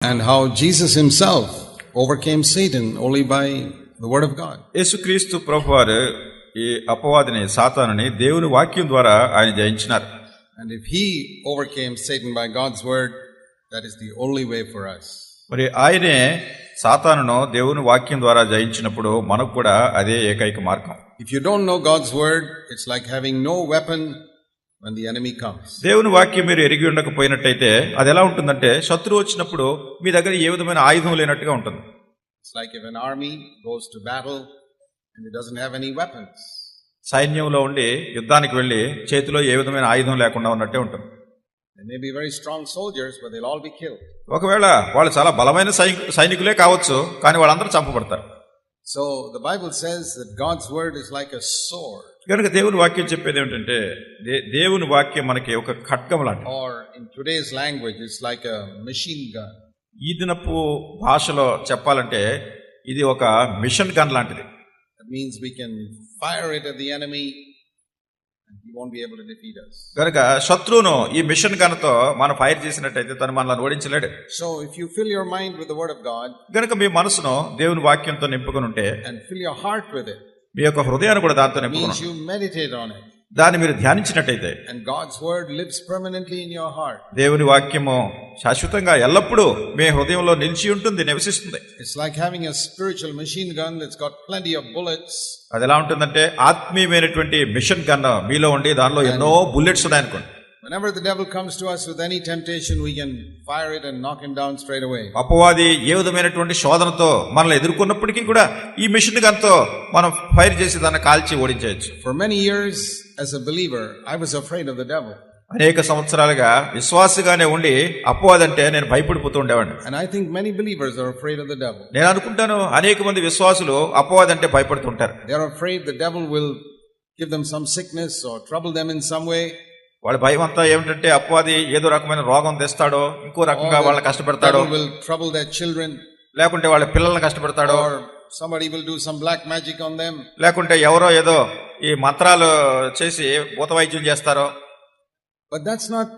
and how Jesus himself overcame Satan only by the word of God. యేసుక్రీస్తు ప్రభువారు ఈ అపవాదిని సాతానుని దేవుని వాక్యం ద్వారా ఆయన జయించినారు And if he overcame Satan by God's word, that is the only way for us. మరి ఆయనే సాతానును దేవుని వాక్యం ద్వారా జయించినప్పుడు మనకు కూడా అదే ఏకైక మార్గం If you don't know God's word, it's like having no weapon when the enemy comes. దేవుని వాక్యం మీరు ఎరిగి ఉండకపోయినట్టయితే అది ఎలా ఉంటుందంటే శత్రువు వచ్చినప్పుడు మీ దగ్గర ఏ విధమైన ఆయుధం లేనట్టుగా ఉంటుంది It's like if an army goes to battle and it doesn't have any weapons. సైన్యంలో ఉండి యుద్ధానికి వెళ్ళి చేతిలో ఏ విధమైన ఆయుధం లేకుండా ఉన్నట్టే ఉంటుంది They may be very strong soldiers, but they'll all be killed. ఒకవేళ వాళ్ళు చాలా బలమైన సైనికులే కావచ్చు కానీ వాళ్ళందరూ చంపబడతారు So the Bible says that God's word is like a sword, కనుక దేవుని వాక్యం చెప్పేది ఏమిటంటే దే- దేవుని వాక్యం మనకి ఒక ఖడ్గం or in today's language, it's like a machine gun. ఈ దినపు భాషలో చెప్పాలంటే ఇది ఒక మిషన్ గన్ లాంటిది That means we can fire it at the enemy and he won't be able to defeat us. కనుక శత్రువును ఈ మిషన్ గన్తో మనం ఫైర్ చేసినట్టయితే తను మనల్ని ఓడించలేడు So if you fill your mind with the word of God కనుక మీ మనసును దేవుని వాక్యంతో నింపుకుని ఉంటే and fill your heart with it, మీ యొక్క హృదయాన్ని కూడా దాంతో నింపుకున్నాను దాన్ని మీరు ధ్యానించినట్టయితే and God's word lives permanently in your heart దేవుని వాక్యము శాశ్వతంగా ఎల్లప్పుడూ మీ హృదయంలో నిలిచి ఉంటుంది నివసిస్తుంది. It's like having a spiritual machine gun it's got plenty of bullets అది ఎలా ఉంటుందంటే ఆత్మీయమైనటువంటి మిషన్ గన్ మీలో ఉండి దానిలో ఎన్నో బుల్లెట్స్ ఉన్నాయి అనుకోండి Whenever the devil comes to us with any temptation, we can fire it and knock him down straight away. అపవాది ఏ విధమైనటువంటి శోధనతో మనల్ని ఎదుర్కొన్నప్పటికీ కూడా ఈ మిషన్ గన్తో మనం ఫైర్ చేసి దాన్ని కాల్చి ఓడించవచ్చు For many years, as a believer, I was afraid of the devil. అనేక సంవత్సరాలుగా విశ్వాసగానే ఉండి అపవాది అంటే నేను భయపడిపోతూ ఉండేవాడిని And I think many believers are afraid of the devil. నేను అనుకుంటాను అనేక మంది విశ్వాసులు అపవాది అంటే భయపడుతుంటారు They're afraid the devil will give them some sickness or trouble them in some way. వాళ్ళ భయం అంతా ఏమిటంటే అపవాది ఏదో రకమైన రోగం తెస్తాడో ఇంకో రకంగా వాళ్ళని కష్టపెడతాడో will trouble their children. లేకుంటే వాళ్ళ పిల్లల్ని కష్టపెడతాడో somebody will do some black magic on them. లేకుంటే ఎవరో ఏదో ఈ మంత్రాలు చేసి భూత వైద్యం చేస్తారో But that's not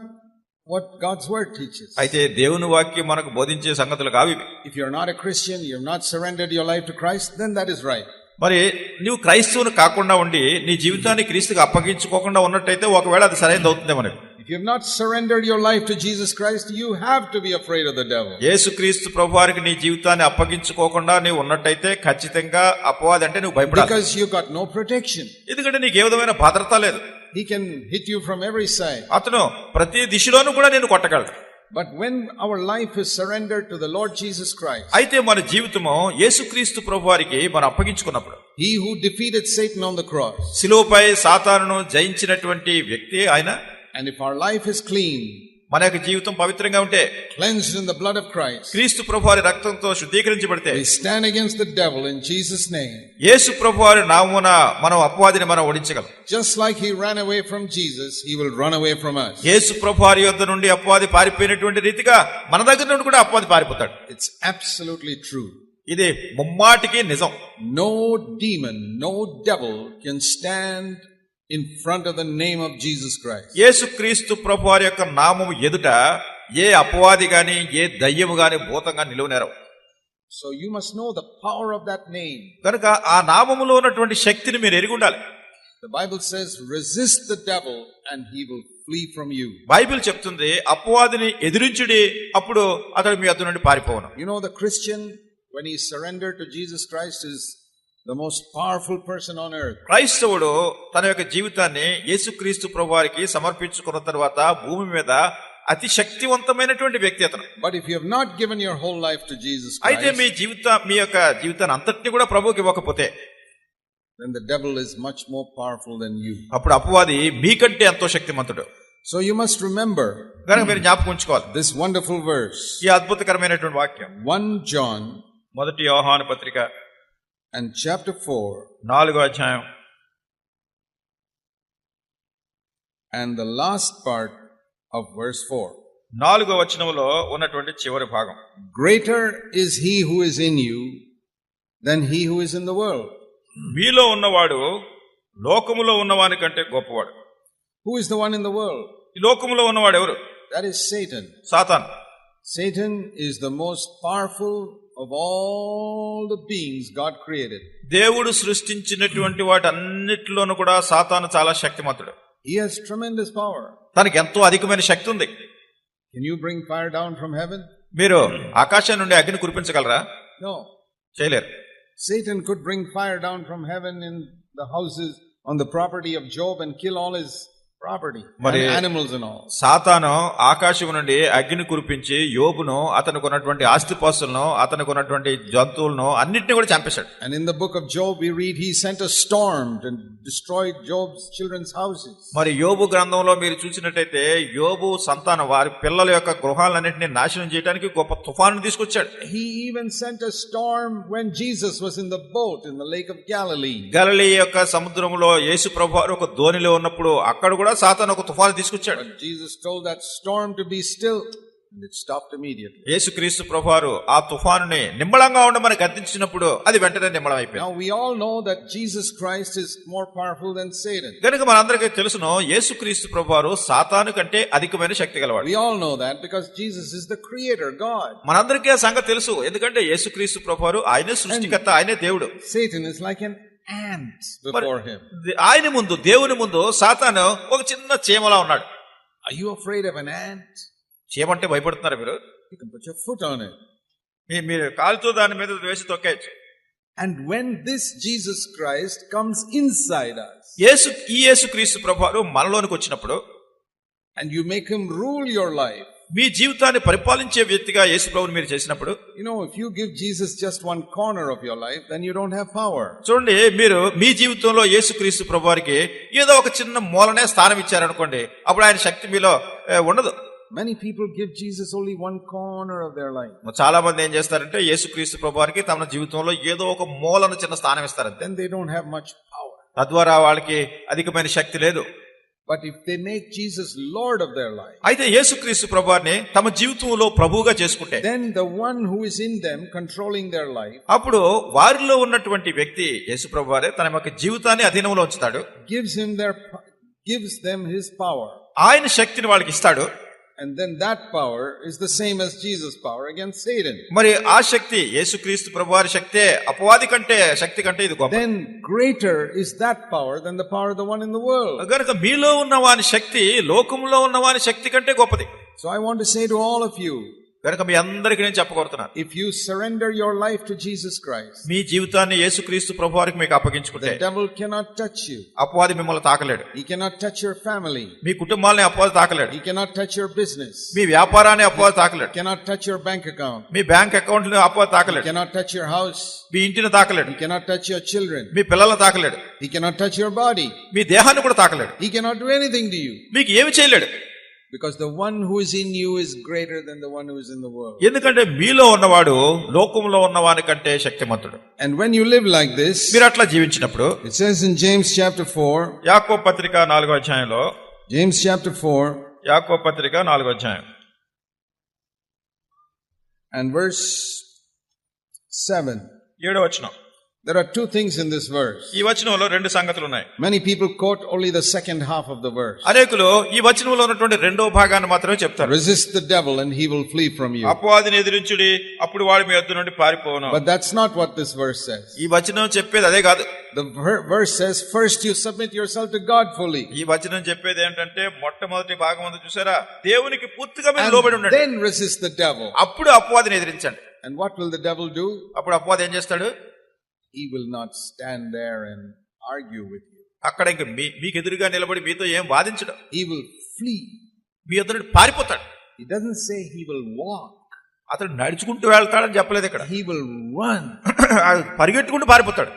what God's word teaches. అయితే దేవుని వాక్యం మనకు బోధించే సంగతులు కావి. If you're not a Christian, you've not surrendered your life to Christ, then that is right. మరి నువ్వు క్రైస్తవుని కాకుండా ఉండి నీ జీవితాన్ని క్రీస్తుకి అప్పగించుకోకుండా ఉన్నట్టయితే ఒకవేళ అది సరైనది అవుతుంది మనకు If you've not surrendered your life to Jesus Christ, you have to be afraid of the devil. యేసుక్రీస్తు ప్రభువారికి నీ జీవితాన్ని అప్పగించుకోకుండా నీవు ఉన్నట్టయితే ఖచ్చితంగా అపవాది అంటే నువ్వు భయపడాలి Because you got no protection. ఎందుకంటే నీకు ఏ విధమైన భద్రత లేదు He can hit you from every side. అతను ప్రతి దిశలోనూ కూడా నేను కొట్టగలడు But when our life is surrendered to the Lord Jesus Christ, అయితే మన జీవితము యేసుక్రీస్తు ప్రభువారికి మనం అప్పగించుకున్నప్పుడు He who defeated Satan on the cross, శిలువపై సాతానును జయించినటువంటి వ్యక్తి ఆయన and if our life is clean, మన యొక్క జీవితం పవిత్రంగా ఉంటే cleanse in the blood of Christ క్రీస్తు ప్రభు వారి రక్తంతో శుద్ధీకరించబడితే we stand against the devil in Jesus name యేసు ప్రభు వారి నామమున మనం అపవాదిని మనం ఓడించగలం. Just like he run away from Jesus he will run away from us. యేసు ప్రభు వారి యొద్ద నుండి అపవాది పారిపోయినటువంటి రీతిగా మన దగ్గర నుండి కూడా అపవాది పారిపోతాడు. ఇట్స్ అబ్సల్యూట్లీ ట్రూ ఇది ముమ్మాటికి నిజం. No demon no devil can stand in front of the name of Jesus Christ. యేసుక్రీస్తు ప్రభువారి యొక్క నామము ఎదుట ఏ అపవాది గాని ఏ దయ్యము గాని భూతంగా నిలువనేరవు So you must know the power of that name. కనుక ఆ నామములో ఉన్నటువంటి శక్తిని మీరు ఎరిగి ఉండాలి The Bible says, resist the devil and he will flee from you. Bible చెప్తుంది అపవాదిని ఎదిరించుడి అప్పుడు అతడు మీ అతను నుండి పారిపోవను You know, the Christian, when he surrendered to Jesus Christ, is the most powerful person on earth. క్రైస్తవుడు తన యొక్క జీవితాన్ని యేసుక్రీస్తు ప్రభువారికి సమర్పించుకున్న తర్వాత భూమి మీద అతి శక్తివంతమైనటువంటి వ్యక్తి అతను But if you have not given your whole life to Jesus అయితే మీ జీవిత మీ యొక్క జీవితాన్ని అంతటిని కూడా ప్రభువుకి ఇవ్వకపోతే then the devil is much more powerful than you. అప్పుడు అపవాది మీకంటే ఎంతో శక్తిమంతుడు So you must remember కనుక మీరు జ్ఞాపకం ఉంచుకోవాలి this wonderful verse. ఈ అద్భుతకరమైనటువంటి వాక్యం 1 John మొదటి యోహాను పత్రిక and chapter 4 నాలుగో అధ్యాయం and the last part of verse 4. నాలుగో వచనంలో ఉన్నటువంటి చివరి భాగం Greater is he who is in you than he who is in the world. మీలో ఉన్నవాడు లోకములో ఉన్నవాని కంటే గొప్పవాడు Who is the one in the world? ఈ లోకములో ఉన్నవాడు ఎవరు That is Satan. Satan Satan is the most powerful of all the beings God created దేవుడు సృష్టించినటువంటి వాటి అన్నిటిలోనూ కూడా సాతాను చాలా శక్తిమంతుడు. హి హస్ ట్రెమెండస్ పవర్ తనకి ఎంతో అధికమైన శక్తి ఉంది. Can bring fire down from heaven మీరు ఆకాశం నుండి అగ్ని కురిపించగలరా? నో చేయలేరు. Satan could bring fire down from heaven in the houses on the property of Job and kill all is property and మరి- animals and all. సాతాను ఆకాశం నుండి అగ్ని కురిపించి యోబును అతనికి ఉన్నటువంటి ఆస్తిపాస్తులను అతనికి ఉన్నటువంటి జంతువులను అన్నిటిని కూడా చంపేశాడు And in the book of Job, we read he sent a storm and destroyed Job's children's houses. మరి యోబు గ్రంథంలో మీరు చూసినట్టయితే యోబు సంతానం వారి పిల్లల యొక్క గృహాలన్నింటినీ నాశనం చేయడానికి గొప్ప తుఫాను తీసుకొచ్చాడు He even sent a storm when Jesus was in the boat in the lake of Galilee. గలలి యొక్క సముద్రంలో యేసు ప్రభు వారు ఒక ధోనిలో ఉన్నప్పుడు అక్కడ కూడా కూడా సాతాను ఒక తుఫాను తీసుకొచ్చాడు. Jesus told that storm to be still and it stopped immediately యేసుక్రీస్తు ప్రభువారు ఆ తుఫానుని నిమ్మళంగా ఉండమని గద్దించినప్పుడు అది వెంటనే నిమ్మళం అయిపోయింది now we all know that Jesus Christ is more powerful than Satan కనుక మనందరికీ తెలుసును యేసుక్రీస్తు ప్రభువారు సాతాను కంటే అధికమైన శక్తి గలవాడు. We all know that because Jesus is the creator God మనందరికీ ఆ సంగతి తెలుసు ఎందుకంటే యేసుక్రీస్తు ప్రభువారు ఆయనే సృష్టికర్త ఆయనే దేవుడు. Satan is like an ant before him. ఆయన ముందు దేవుని ముందు సాతాను ఒక చిన్న చీమలా ఉన్నాడు Are you afraid of an ant? చీమంటే భయపడుతున్నారు మీరు You can put your foot on it. మీ- మీరు కాలుతో దాని మీద వేసి తొక్కేయచ్చు And when this Jesus Christ comes inside us యేసు ఈ యేసుక్రీస్తు ప్రభువారు మనలోనికి వచ్చినప్పుడు and you make him rule your life, మీ జీవితాన్ని పరిపాలించే వ్యక్తిగా యేసు ప్రభుని మీరు చేసినప్పుడు you know, if you give Jesus just one corner of your life, then you don't have power. చూడండి మీరు మీ జీవితంలో యేసుక్రీస్తు ప్రభువారికి ఏదో ఒక చిన్న మూలనే స్థానం ఇచ్చారనుకోండి అప్పుడు ఆయన శక్తి మీలో ఉండదు Many people give Jesus only one corner of their life. చాలా మంది ఏం చేస్తారంటే యేసుక్రీస్తు ప్రభువారికి తమ జీవితంలో ఏదో ఒక మూలను చిన్న స్థానం ఇస్తారంతే Then they don't have much power. తద్వారా వాళ్ళకి అధికమైన శక్తి లేదు but if they make Jesus lord of their life అయితే యేసుక్రీస్తు ప్రభువాని తమ జీవితంలో ప్రభువుగా చేసుకుంటే then the one who is in them controlling their life అప్పుడు వారిలో ఉన్నటువంటి వ్యక్తి యేసు ప్రభువారే తన యొక్క జీవితాన్ని అధీనంలో ఉంచుతాడు. Gives him their gives them his power ఆయన శక్తిని వాళ్ళకి ఇస్తాడు. And then that power is the same as Jesus' power against Satan. మరి ఆ శక్తి యేసుక్రీస్తు ప్రభువారి శక్తే అపవాది కంటే శక్తి కంటే ఇది గొప్ప Then greater is that power than the power of the one in the world. గనుక మీలో ఉన్న వాని శక్తి లోకంలో ఉన్న వాని శక్తి కంటే గొప్పది So I want to say to all of you, కనుక మీ అందరికీ నేను చెప్పగోరుతున్నాను. If you surrender your life to Jesus Christ మీ జీవితాన్ని యేసుక్రీస్తు ప్రభు వారికి మీకు అప్పగించుకుంటే డెవిల్ కెనాట్ టచ్ యు అపవాది మిమ్మల్ని తాకలేడు. He cannot touch your family మీ కుటుంబాన్ని అపవాది తాకలేడు. He cannot touch your business మీ వ్యాపారాన్ని అపవాది తాకలేడు. Cannot touch your bank account me bank అకౌంట్ని అపవాది తాకలేడు. కెనాట్ టచ్ యువర్ హౌస్ మీ ఇంటిని తాకలేడు. He cannot touch your children మీ పిల్లల్ని తాకలేడు. He cannot touch your body మీ దేహాన్ని కూడా తాకలేడు. He cannot do anything to you మీకు ఏమి చేయలేడు. Because the one who's in you is greater than the one who's in the world ఎందుకంటే మీలో ఉన్నవాడు లోకంలో ఉన్న వాని కంటే శక్తిమంతుడు. And when you live like this మీరు అట్లా జీవించినప్పుడు it says in James chapter 4 యాకోబు పత్రిక 4వ అధ్యాయంలో జేమ్స్ చాప్టర్ 4 యాకో పత్రిక 4వ అధ్యాయం. అండ్ వర్స్ 7 ఏడో వచనం. There are two things in this verse. ఈ వచనంలో రెండు సంగతులు ఉన్నాయి Many people quote only the second half of the verse. అనేకులు ఈ వచనంలో ఉన్నటువంటి రెండో భాగాన్ని మాత్రమే చెప్తారు Resist the devil and he will flee from you. అపవాదిని ఎదిరించుడి అప్పుడు వాడి మీ యొద్ద నుండి పారిపోను But that's not what this verse says. ఈ వచనం చెప్పేది అదే కాదు The ver- verse says, first you submit yourself to God fully. ఈ వచనం చెప్పేది ఏంటంటే మొట్టమొదటి భాగం ఉంది చూసారా దేవునికి పూర్తిగా మీరు లోబడి ఉండండి then resist the devil. అప్పుడు అపవాదిని ఎదిరించండి And what will the devil do? అప్పుడు అపవాది ఏం చేస్తాడు He will not stand there and argue with you. అక్కడ ఇంక మీ మీకు ఎదురుగా నిలబడి మీతో ఏం వాదించడు He will flee. మీ నుండి పారిపోతాడు He doesn't say he will walk. అతడు నడుచుకుంటూ వెళ్తాడని చెప్పలేదు ఇక్కడ He will run. పరిగెట్టుకుంటూ పారిపోతాడు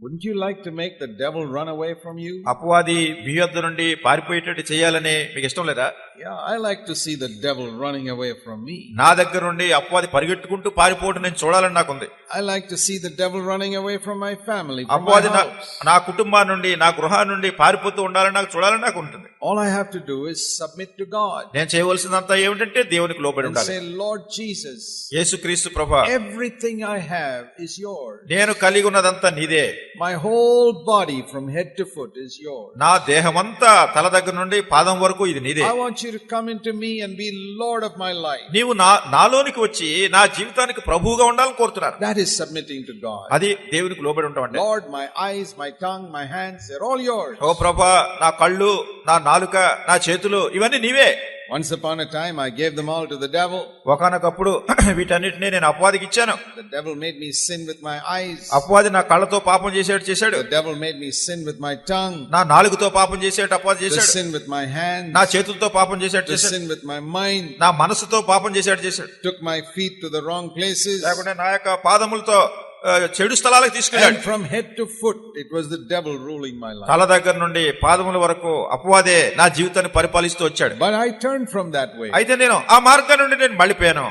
Wouldn't you like to make the devil run away from you? అపవాది మీ యొద్ద నుండి పారిపోయేటట్టు చేయాలని మీకు ఇష్టం లేదా Yeah, I like to see the devil running away from me. నా దగ్గర నుండి అపవాది పరిగెట్టుకుంటూ పారిపోవడం నేను చూడాలని నాకుంది I like to see the devil running away from my family, అపవాది నా కుటుంబం నుండి నా గృహం నుండి పారిపోతూ ఉండాలని నాకు చూడాలని నాకు ఉంటుంది All I have to do is submit to God నేను చేయవలసిందంతా ఏమిటంటే దేవునికి లోబడి ఉండాలి say, Lord Jesus, యేసుక్రీస్తు ప్రభా everything I have is yours. నేను కలిగి ఉన్నదంతా నీదే my whole body from head to foot is your నా దేహమంతా తల దగ్గర నుండి పాదం వరకు ఇది నీదే. I want you to come in to me and be lord of my life నీవు నా నాలోనికి వచ్చి నా జీవితానికి ప్రభువుగా ఉండాలని కోరుతున్నాను that is submitting to God అది దేవునికి లోబడి ఉండటం అంటే. Lord my eyes my tongue my hands they are all yours ఓ ప్రభువా నా కళ్ళు నా నాలుక నా చేతులు ఇవన్నీ నీవే. Once upon a time I gave them all to the devil ఒకానొకప్పుడు వీటన్నిటిని నేను అపవాదికి ఇచ్చాను. The devil made me sin with my eyes అపవాది నా కళ్ళతో పాపం చేసేట చేసాడు the devil made me sin with my tongue నా నాలుగుతో పాపం చేసేట అపవాది చేశాడు. సిన్ విత్ మై హ్యాండ్ నా చేతులతో పాపం చేసేట చేశాడు. సిన్ విత్ మై మైండ్ నా మనసుతో పాపం చేసేట చేశాడు. Took my feet to the wrong places లేకుంటే నా యొక్క పాదములతో చెడు స్థలాలకు తీసుకెళ్ళాడు And from head to foot, it was the devil ruling my life. తల దగ్గర నుండి పాదముల వరకు అపవాదే నా జీవితాన్ని పరిపాలిస్తూ వచ్చాడు But I turned from that way. అయితే నేను ఆ మార్గం నుండి నేను మళ్ళిపోయాను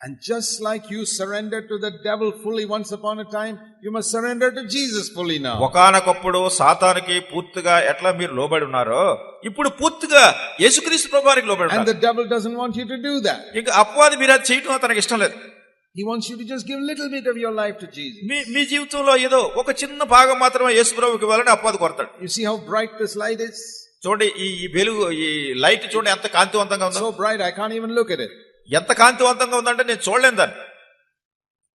And just like you surrendered to the devil fully once upon a time, you must surrender to Jesus fully now. ఒకనొకప్పుడు సాతానికి పూర్తిగా ఎట్లా మీరు లోబడి ఉన్నారో ఇప్పుడు పూర్తిగా యేసుక్రీస్తు ప్రభానికి లోబడి And ఉన్నారు the devil doesn't want you to do that. ఇంకా అపవాది మీరు అది చేయటం తనకి ఇష్టం లేదు He wants you to just give a little bit of your life to Jesus. మీ మీ జీవితంలో ఏదో ఒక చిన్న భాగం మాత్రమే యేసు ప్రభుకి ఇవ్వాలని అపవాది కొడతాడు You see how bright this light is? చూడండి ఈ ఈ వెలుగు ఈ లైట్ చూడండి ఎంత కాంతివంతంగా ఉందో So bright, I can't even look at it. ఎంత కాంతివంతంగా ఉందంటే నేను చూడలేను దాన్ని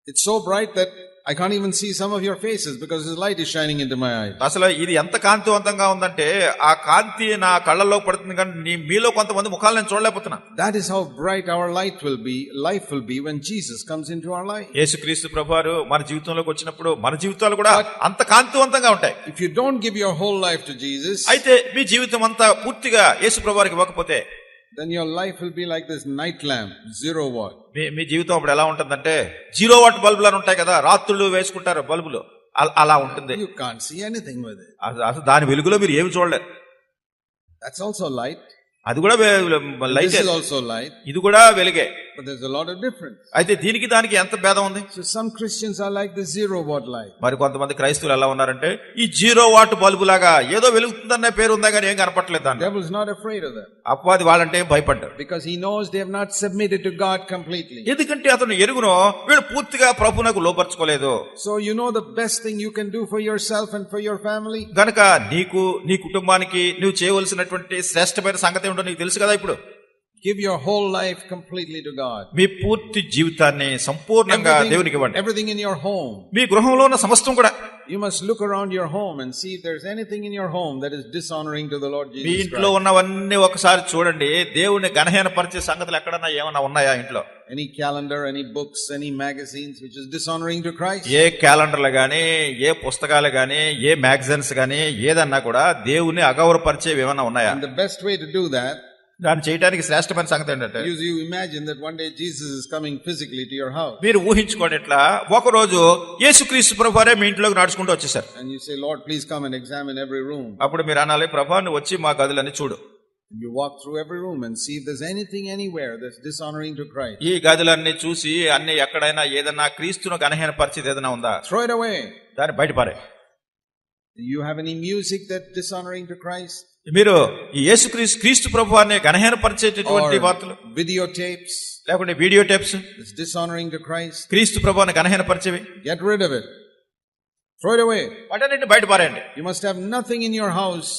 It's so bright that I can't even see some of your faces because the light is shining into my eyes. అసలు ఇది ఎంత కాంతివంతంగా ఉందంటే ఆ కాంతి నా కళ్ళల్లో పడుతుంది కానీ నీ మీలో కొంతమంది ముఖాలు నేను చూడలేకపోతున్నా That is how bright our light will be, life will be when Jesus comes into our life. యేసుక్రీస్తు ప్రభువారు మన జీవితంలోకి వచ్చినప్పుడు మన జీవితాలు కూడా అంత కాంతివంతంగా ఉంటాయి If you don't give your whole life to Jesus, అయితే మీ జీవితం అంతా పూర్తిగా యేసు ప్రభువారికి ఇవ్వకపోతే then your life will be like this night lamp, zero watt. మీ మీ జీవితం అప్పుడు ఎలా ఉంటుందంటే జీరో వాట్ బల్బులు అని ఉంటాయి కదా రాత్రులు వేసుకుంటారు బల్బులు అల- ఉంటుంది You can't see anything with it. అసలు దాని వెలుగులో మీరు ఏమి చూడలేరు That's also light. అది కూడా లైట్ is also light, ఇది కూడా వెలుగే but there's a lot of difference. అయితే దీనికి దానికి ఎంత భేదం ఉంది So some Christians are like the zero watt light. మరి కొంతమంది క్రైస్తవులు ఎలా ఉన్నారంటే ఈ జీరో వాట్ బల్బు లాగా ఏదో వెలుగుతుందన్న పేరు ఉందా కానీ ఏం కనపట్లేదు దాన్ని devil's not afraid of them అపవాది వాళ్ళంటే భయపడ్డారు because he knows they have not submitted to God completely. ఎందుకంటే అతను ఎరుగునో వీడు పూర్తిగా ప్రభునకు లోపరుచుకోలేదు So you know the best thing you can do for yourself and for your family? గనక నీకు నీ కుటుంబానికి నువ్వు చేయవలసినటువంటి శ్రేష్టమైన సంగతి ఏంటో నీకు తెలుసు కదా ఇప్పుడు Give your whole life completely to God. మీ పూర్తి జీవితాన్ని సంపూర్ణంగా దేవునికి ఇవ్వండి everything in your home. మీ గృహంలో ఉన్న సమస్తం కూడా You must look around your home and see if there's anything in your home that is dishonoring to the Lord me Jesus ఇంట్లో. ఉన్నవన్నీ ఒకసారి చూడండి దేవుని గణహీనపరిచే సంగతులు ఎక్కడన్నా ఏమన్నా ఉన్నాయా ఇంట్లో Any calendar, any books, any magazines which is dishonoring to Christ. ఏ క్యాలెండర్లు గాని ఏ పుస్తకాలు గాని ఏ మ్యాగజైన్స్ గాని ఏదన్నా కూడా దేవుని అగౌరవపరిచేవి ఏమన్నా ఉన్నాయా And the best way to do that దాన్ని చేయడానికి శ్రేష్టమైన సంగతి ఏంటంటే you you imagine that one day Jesus is coming physically to your house మీరు ఊహించుకోండి ఎట్లా ఒక రోజు యేసుక్రీస్తు ప్రభువారే మీ ఇంట్లోకి నడుచుకుంటూ వచ్చేసారు. And you say lord please come and examine every room అప్పుడు మీరు అనాలి ప్రభువాని వచ్చి మా గదులన్నీ చూడు. You walk through every room and see if there is anything anywhere that is dishonouring to Christ ఈ గదులన్నీ చూసి అన్ని ఎక్కడైనా ఏదైనా క్రీస్తునకు అనహీన పరిస్థితి ఏదైనా ఉందా? త్రో ఇట్ అవే దాన్ని బయటపారే you have any music that dishonouring to Christ మీరు ఈ యేసుక్రీస్తు క్రీస్తు ప్రభువాన్ని గణహీన పరిచేటటువంటి వార్తలు Or videotapes లేకుంటే video tapes dishonoring to Christ? క్రీస్తు ప్రభువాన్ని గణహీన పరిచేవి Get rid of it. Throw it away. వాటన్నింటి బయటపారేయండి You must have nothing in your house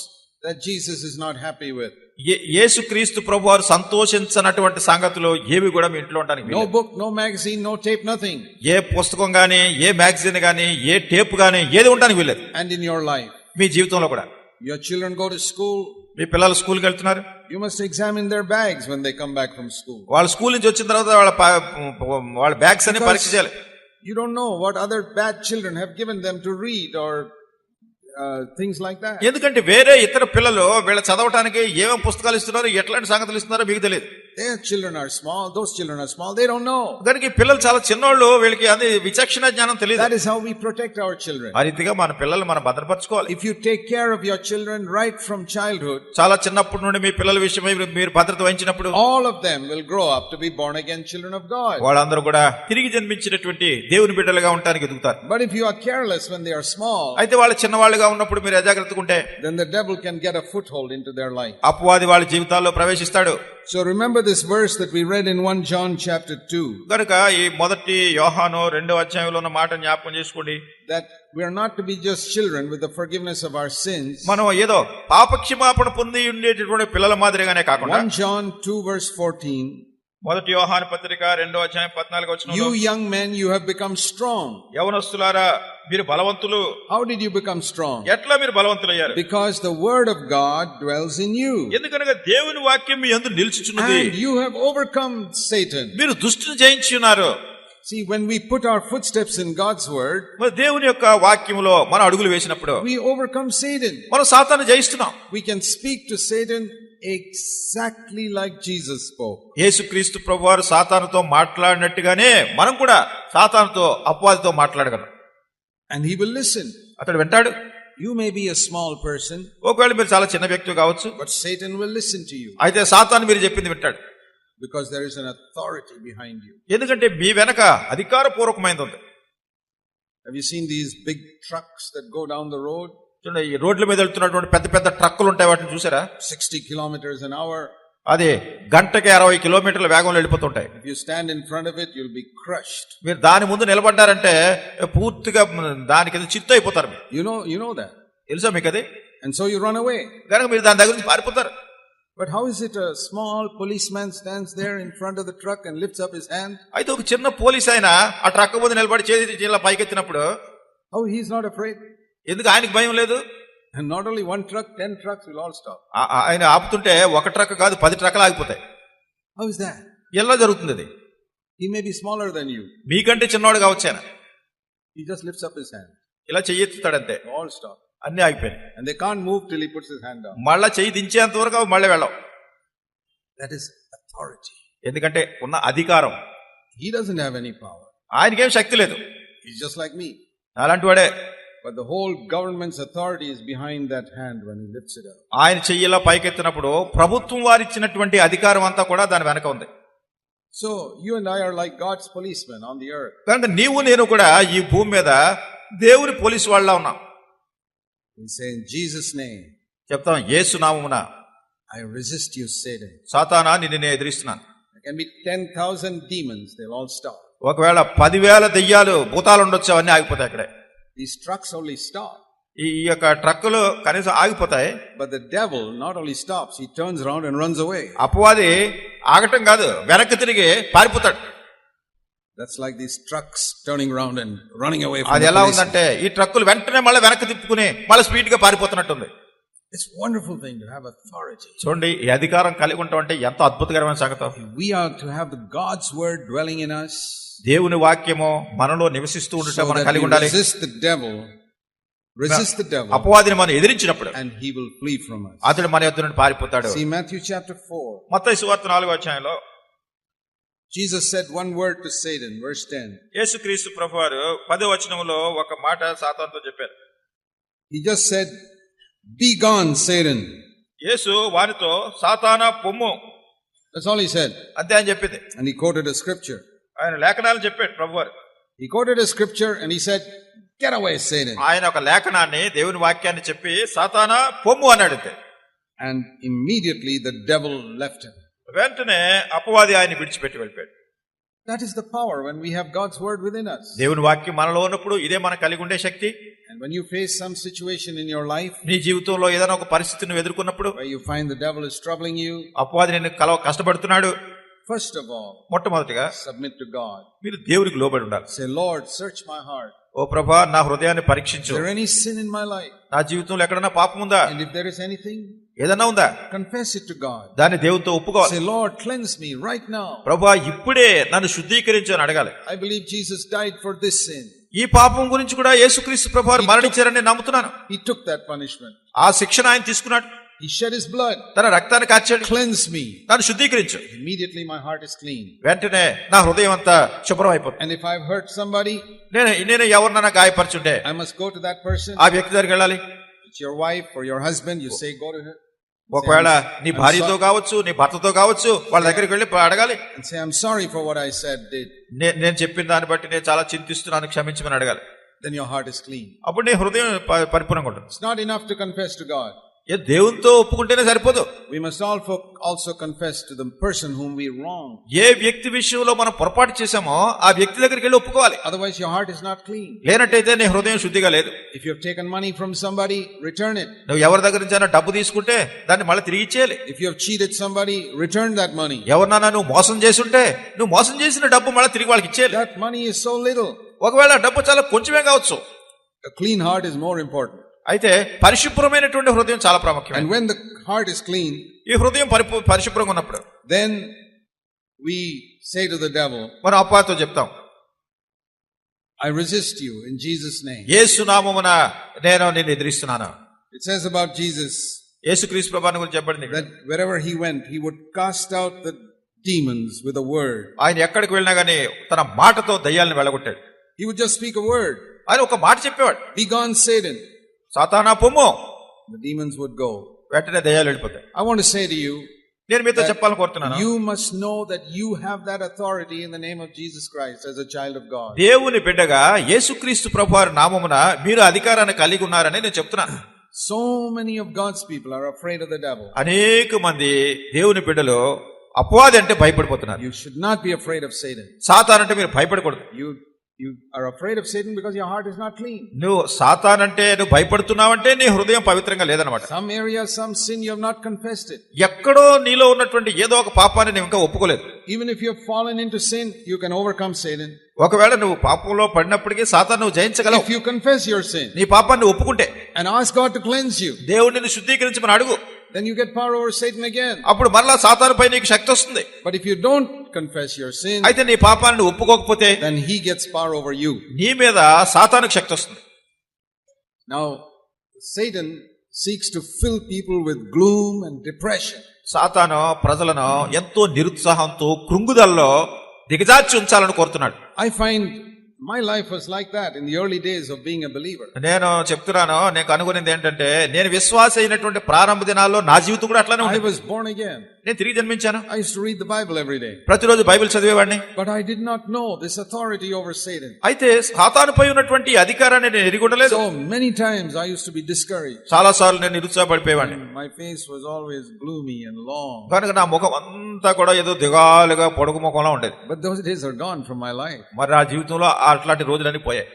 that Jesus is not happy with. ఏ- యేసుక్రీస్తు ప్రభువారు సంతోషించనటువంటి సంగతులు ఏవి కూడా మీ ఇంట్లో ఉండడానికి వీల్లేదు. book, no magazine, no tape, nothing. ఏ పుస్తకం గానీ ఏ మ్యాగజైన్ గానీ ఏ టేప్ గానీ ఏది ఉండడానికి వీలేదు And in your life, మీ జీవితంలో కూడా your children go to school. మీ పిల్లలు స్కూల్కి వెళ్తున్నారు You must examine their bags when they come back from school. వాళ్ళ స్కూల్ నుంచి వచ్చిన తర్వాత వాళ్ళ వాళ్ళ బ్యాగ్స్ అన్ని పరీక్ష చేయాలి You don't know what other bad children have given them to read or uh, things like that. ఎందుకంటే వేరే ఇతర పిల్లలు వీళ్ళ చదవటానికి ఏమేమి పుస్తకాలు ఇస్తున్నారు ఎట్లాంటి సంగతులు ఇస్తున్నారో మీకు తెలియదు children small those children are small దేవునో దానికి పిల్లలు చాలా చిన్నోళ్ళు వీళ్ళకి అది విచక్షణ జ్ఞానం తెలియదు how we protect our children ఆ రీతిగా మన పిల్లల్ని మనం భద్రపరచుకోవాలి. If you take care of your children right from childhood చాలా చిన్నప్పటి నుండి మీ పిల్లల విషయమై మీరు భద్రత వహించినప్పుడు all of them will grow up to be born again children of God వాళ్ళందరూ కూడా తిరిగి జన్మించినటువంటి దేవుని బిడ్డలుగా ఉండడానికి ఎదుగుతారు. But if you are careless when they are small అయితే వాళ్ళు చిన్న వాళ్ళుగా ఉన్నప్పుడు మీరు అజాగ్రత్తగా ఉంటే then the devil can get a foothold into their life అపవాది వాళ్ళ జీవితాల్లో ప్రవేశిస్తాడు. So remember this verse that we read in 1 John chapter 2 కనుక ఈ మొదటి యోహాను రెండో అధ్యాయంలో ఉన్న మాట జ్ఞాపకం చేసుకోండి that we are not to be just children with the forgiveness of our sins. మనం ఏదో పాపక్షమాపణ పొంది ఉండేటటువంటి పిల్లల మాదిరిగానే కాకుండా 1 John 2 verse 14 మొదటి యోహాను పత్రిక రెండో అధ్యాయం పద్నాలుగు వచ్చిన You young men, you have become strong. యవనస్తులారా మీరు బలవంతులు How did you become strong? ఎట్లా మీరు బలవంతులయ్యారు Because the word of God dwells in you. ఎందుకనగా దేవుని వాక్యం మీ అందు నిలుచుచున్నది And you have overcome Satan. మీరు దుష్టుని జయించి ఉన్నారు See, when we put our footsteps in God's word, దేవుని యొక్క వాక్యములో మనం అడుగులు వేసినప్పుడు we overcome Satan. మనం సాతాను జయిస్తున్నాం We can speak to Satan exactly like Jesus spoke. యేసుక్రీస్తు ప్రభువారు సాతానుతో మాట్లాడినట్టుగానే మనం కూడా సాతానుతో అపవాదితో మాట్లాడగలం And he will listen. అతడు వింటాడు You may be a small person, ఒకవేళ మీరు చాలా చిన్న వ్యక్తి కావచ్చు but Satan will listen to you అయితే సాతాను మీరు చెప్పింది వింటాడు because there is an authority behind you. ఎందుకంటే మీ వెనక అధికారపూర్వకమైనది ఉంది Have you seen these big trucks that go down the road? చూడండి ఈ రోడ్ల మీద వెళ్తున్నటువంటి పెద్ద పెద్ద ట్రక్కులు ఉంటాయి వాటిని చూసారా 60 kilometers an hour. అది గంటకి అరవై కిలోమీటర్ల వేగంలో వెళ్ళిపోతుంటాయి you stand in front of it, you'll be crushed. మీరు దాని ముందు నిలబడ్డారంటే పూర్తిగా దానికి చిత్తు అయిపోతారు మీరు You know, you know that. తెలుసా మీకు అది And so you run away. కనుక మీరు దాని దగ్గర నుంచి పారిపోతారు But how is it a small policeman stands there in front of the truck and lifts up his hand? అయితే ఒక చిన్న పోలీస్ ఆయన ఆ ట్రక్ ముందు నిలబడి చేతి ఇలా పైకెత్తినప్పుడు How he's not afraid? ఎందుకు ఆయనకు భయం లేదు? Not only one truck ten trucks will all stop ఆయన ఆపుతుంటే ఒక ట్రక్ కాదు పది ట్రక్లు ఆగిపోతాయి. హౌ ఇస్ దట్ ఎలా జరుగుతుంది అది? He may be smaller than you మీకంటే చిన్నవాడు కావచ్చు ఆయన. He just lifts up his hand ఇలా చెయ్యిస్తాడు అంతే ఆల్ స్టాప్ అన్నీ ఆగిపోయాయి. And they can't move till he puts his hand down మళ్ళా చెయ్యి దించేంత వరకు మళ్ళీ వెళ్ళవు. దట్ ఇస్ అథారిటీ ఎందుకంటే ఉన్న అధికారం. He doesn't have any power ఆయనకేం శక్తి లేదు. హి జస్ట్ లైక్ మీ అలాంటి వాడే. But the whole government's authority is behind that hand when he lifts it up. ఆయన చెయ్యిలా పైకెత్తినప్పుడు ప్రభుత్వం వారిచ్చినటువంటి అధికారం అంతా కూడా దాని వెనక ఉంది So you and I are like God's policemen on the earth. కనుక నీవు నేను కూడా ఈ భూమి మీద దేవుని పోలీసు వాళ్ళ ఉన్నాం in Jesus' name, చెప్తాం ఏసు నామమున I resist you, Satan. సాతానా నిన్ను నేను ఎదిరిస్తున్నాను There can be 10,000 demons, they'll all stop. ఒకవేళ పదివేల దెయ్యాలు భూతాలు ఉండొచ్చు అవన్నీ ఆగిపోతాయి అక్కడే These trucks only stop. ఈ యొక్క ట్రక్కులు కనీసం ఆగిపోతాయి But the devil not only stops, he turns around and runs away. అపవాది ఆగటం కాదు వెనక్కి తిరిగి పారిపోతాడు That's like these trucks turning around and running away from అది ఎలా. ఉందంటే ఈ ట్రక్కులు వెంటనే మళ్ళీ వెనక్కి తిప్పుకుని మళ్ళీ స్పీడ్గా పారిపోతున్నట్టుంది It's a wonderful thing to have authority. చూడండి ఈ అధికారం కలిగి ఉండటం అంటే ఎంత అద్భుతకరమైన సంగతి We are to have the God's word dwelling in us దేవుని వాక్యము మనలో నివసిస్తూ ఉండటం మనం కలిగి ఉండాలి resist the devil, resist the devil, అపవాదిని మనం ఎదిరించినప్పుడు and he will flee from us. అతడు మన యొద్ద నుండి పారిపోతాడు See Matthew chapter 4. మొత్తం సువార్త నాలుగో అధ్యాయంలో Jesus said one word to Satan, verse 10. యేసుక్రీస్తు ప్రభువారు పదో వచనములో ఒక మాట సాతానుతో చెప్పారు He just said, Be gone, Satan. యేసు వారితో సాతానా పొమ్ము That's all he said. అంతే అని చెప్పింది And he quoted a scripture. ఆయన లేఖనాలు చెప్పాడు ప్రభువారు He quoted a scripture and he said, Get away, Satan. ఆయన ఒక లేఖనాన్ని దేవుని వాక్యాన్ని చెప్పి సాతానా పొమ్ము అన్నాడు అంతే And immediately the devil left him. వెంటనే అపవాది ఆయన విడిచిపెట్టి వెళ్ళిపోయాడు That is the power when we have God's word within us. దేవుని వాక్యం మనలో ఉన్నప్పుడు ఇదే మనకు కలిగి ఉండే శక్తి And when you face some situation in your life నీ జీవితంలో ఏదైనా ఒక పరిస్థితిని నువ్వు ఎదుర్కొన్నప్పుడు where you find the devil is troubling you, అపవాది నిన్ను కలవ కష్టపడుతున్నాడు first of all, మొట్టమొదటిగా submit to God. మీరు దేవునికి లోబడి ఉండాలి Say, Lord, search my heart. ఓ ప్రభా నా హృదయాన్ని పరీక్షించు Is there any sin in my life? నా జీవితంలో ఎక్కడన్నా పాపం ఉందా And if there is anything, ఏదన్నా ఉందా confess it to God. దాన్ని దేవునితో ఒప్పుకోవాలి Say, Lord, cleanse me right now. ప్రభా ఇప్పుడే నన్ను శుద్ధీకరించు అని అడగాలి I believe Jesus died for this sin. ఈ పాపం గురించి కూడా యేసుక్రీస్తు ప్రభు వారు మరణించారని నేను నమ్ముతున్నాను He took that punishment. ఆ శిక్షణ ఆయన తీసుకున్నాడు He shed his blood. తన రక్తాన్ని కాచాడు Cleanse me. నన్ను శుద్ధీకరించు Immediately my heart is clean. వెంటనే నా హృదయం అంతా శుభ్రం అయిపోతుంది And if I've hurt somebody, నేను నేను ఎవరినైనా గాయపరచుంటే I must go to that person. ఆ వ్యక్తి దగ్గరికి వెళ్ళాలి It's your wife or your husband. You say, go to her. ఒకవేళ నీ భార్యతో కావచ్చు నీ భర్తతో కావచ్చు వాళ్ళ దగ్గరికి వెళ్ళి అడగాలి. నేను చెప్పిన దాన్ని బట్టి నేను చాలా చింతిస్తున్నాను క్షమించమని అడగాలి. Then your heart is clean. అప్పుడు నీ హృదయం పరిపూర్ణంగా ఉంటుంది. It's not enough to confess to God. ఏ దేవునితో ఒప్పుకుంటేనే సరిపోదు. We must for also confess to the person whom we wrong ఏ వ్యక్తి విషయంలో మనం పొరపాటు చేశామో ఆ వ్యక్తి దగ్గరికి వెళ్ళి ఒప్పుకోవాలి. Otherwise your heart is not clean లేనట్టైతే నీ హృదయం శుద్ధిగా లేదు. If you have taken money from somebody return it నువ్వు ఎవరి దగ్గర నుంచి అయినా డబ్బు తీసుకుంటే దాన్ని మళ్ళీ తిరిగి ఇచ్చేయాలి. If you have cheated somebody return that money ఎవరన్నా నువ్వు మోసం చేస్తుంటే నువ్వు మోసం చేసిన డబ్బు మళ్ళీ తిరిగి వాళ్ళకి ఇచ్చేయాలి. That money is so little ఒకవేళ డబ్బు చాలా కొంచెమే కావచ్చు. Clean heart is more important అయితే పరిశుభ్రమైనటువంటి హృదయం చాలా ప్రాముఖ్యం when the heart is clean ఈ హృదయం పరిశుభ్రంగా ఉన్నప్పుడు. Then we say to the devil అప్పాతో చెప్తాం I resist you in Jesus నే యేసు నామమున నేను నిన్ను ఎదిరిస్తున్నాను. ఇట్ సేస్ అబౌట్ జీసస్ యేసుక్రీస్తు ప్రభువు గురించి చెప్పబడింది that wherever he went he would cast out the demons with the word ఆయన ఎక్కడికి వెళ్ళినా గానీ తన మాటతో దయ్యాలను వెళ్ళగొట్టాడు. He would just speak a word ఆయన ఒక మాట చెప్పేవాడు. బి గాన్ సేడెన్ సాతానా పొమ్ము The demons would go. వెంటనే దయ్యాలు వెళ్ళిపోతాయి I want to say to you, నేను మీతో చెప్పాలని కోరుతున్నాను you must know that you have that authority in the name of Jesus Christ as a child of God. దేవుని బిడ్డగా యేసుక్రీస్తు ప్రభు వారి నామమున మీరు అధికారాన్ని కలిగి ఉన్నారని నేను చెప్తున్నాను So many of God's people are afraid of the devil. అనేక మంది దేవుని బిడ్డలు అపవాది అంటే భయపడిపోతున్నారు You should not be afraid of Satan. సాతానంటే మీరు భయపడకూడదు You నువ్వు సాతాన్ అంటే నువ్వు భయపడుతున్నావు అంటే నీ హృదయం పవిత్రంగా లేదనమాట ఎక్కడో నీలో ఉన్నటువంటి ఏదో ఒక పాపాన్ని నువ్వు ఇంకా ఒప్పుకోలేదు. Even if fallen fallen into sin you can over overcome Satan ఒకవేళ నువ్వు పాపంలో పడినప్పటికీ సాతాన్ నువ్వు జయించగలవు. If you confess your sin నీ పాపాన్ని ఒప్పుకుంటే and ask God to cleanse you దేవుడిని శుద్ధీకరించమని అడుగు. Then you get power over Satan again. అప్పుడు మరలా సాతాను పై నీకు శక్తి వస్తుంది But if you don't confess your sin, అయితే నీ నువ్వు ఒప్పుకోకపోతే then he gets power over you. నీ మీద సాతానుకు శక్తి వస్తుంది Now, Satan seeks to fill people with gloom and depression. సాతాను ప్రజలను ఎంతో నిరుత్సాహంతో కృంగుదల్లో దిగజార్చి ఉంచాలని కోరుతున్నాడు I find my life was like that in the early days of being a believer. నేను చెప్తున్నాను నేను కనుగొనింది ఏంటంటే నేను విశ్వాస అయినటువంటి ప్రారంభ దినాల్లో నా జీవితం కూడా అట్లానే I ఉండేది was born again. నేను తిరిగి జన్మించాను I used to read the Bible every day. ప్రతిరోజు బైబిల్ చదివేవాడిని But I did not know this authority over Satan. అయితే సాతానుపై ఉన్నటువంటి అధికారాన్ని నేను ఎరిగొండలేదు So many times I used to be discouraged. చాలా సార్లు నేను నిరుత్సాహపడిపోయేవాడిని my face was always gloomy and long. కనుక నా ముఖం అంతా కూడా ఏదో దిగాలుగా పొడుగు ముఖంలో ఉండేది But those days are gone from my life. మరి నా జీవితంలో అట్లాంటి రోజులన్నీ పోయాయి.